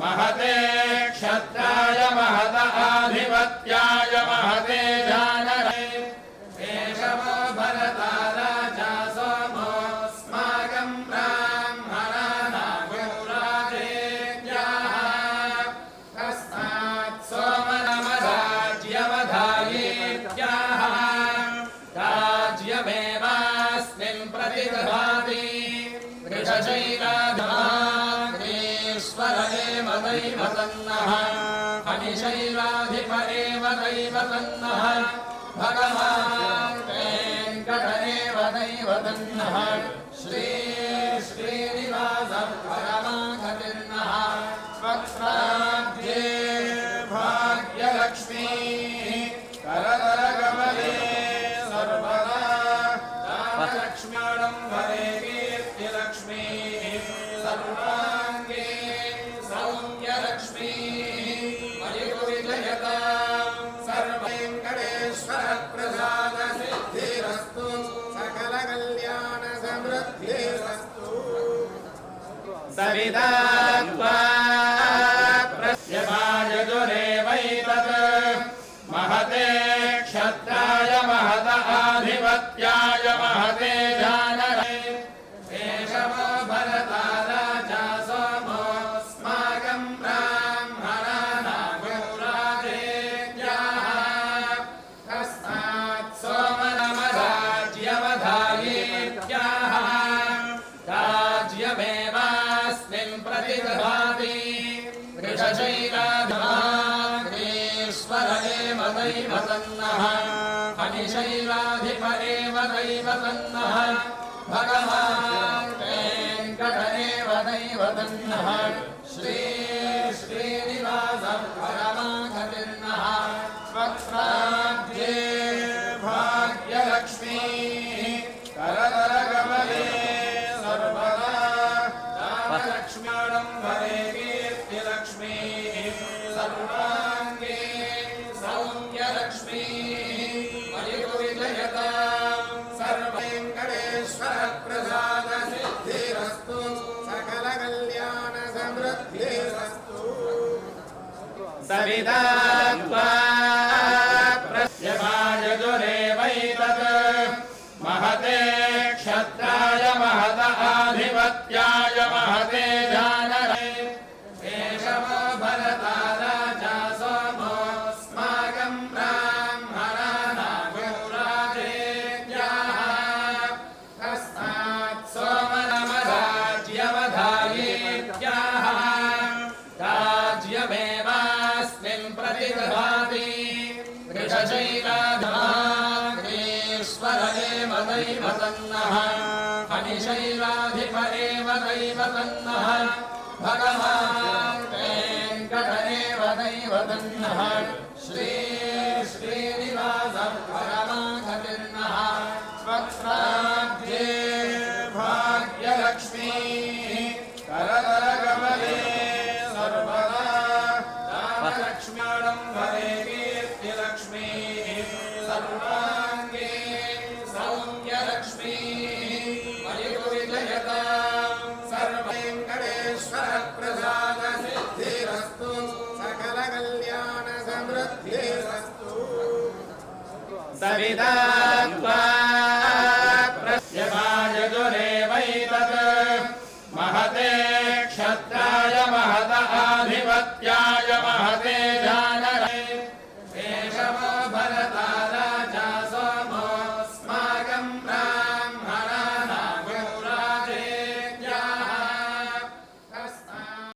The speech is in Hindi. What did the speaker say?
महते क्षत्राय महत आधिपत्याय महते जानरे वृषशैलाधमाग्नेश्वर एव दैव तन्नः हनिशैलाधिप एव दैव तन्नः भगवान् त्वा महते क्षत्राय महत आधिपत्याय महते जानरे। केशवो भरता राजा सोमोऽस्माकम् ब्राह्मणानागोराजेत्याः तस्मात् सोमनमराज्यवधायेत्याः। प्रतिदधाति वृषशैलाधमाग्नेश्वर एव दैव तन्नः हनिशैलाधिप एव दैव भगवान् वेङ्कट एव दैव श्री श्रीनिवासं परमागतिर्नः वक्त्राब्जे भाग्यलक्ष्मी रामलक्ष्म्याणं वरे कीर्तिलक्ष्मी सर्वाङ्गे सौम्यलक्ष्मी मयुविजयता सर्वेङ्कटेश्वर प्रसाद सिद्धिरस्तु सकल कल्याण समृद्धिरस्तु सविता त्वा प्रत्यभायजुरेवैतत् महते क्षत्राय महत आधिपत्याय प्रतिदधाति वृषशैलाधमाग्नेश्वर एव दैव तन्नः हनिशैलाधिप एव दैव तन्नः भगवान् श्री भाग्यलक्ष्मी कीर्तिलक्ष्मी सर्वाङ्गे सौम्यलक्ष्मी मयुविजयता सर्वेङ्कटेश्वर प्रसाद सिद्धिरस्तु सकल कल्याण समृद्धिरस्तु सविता त्वा प्रत्यभायजुरेवैतत् महते क्षत्राय महत आधिपत्याय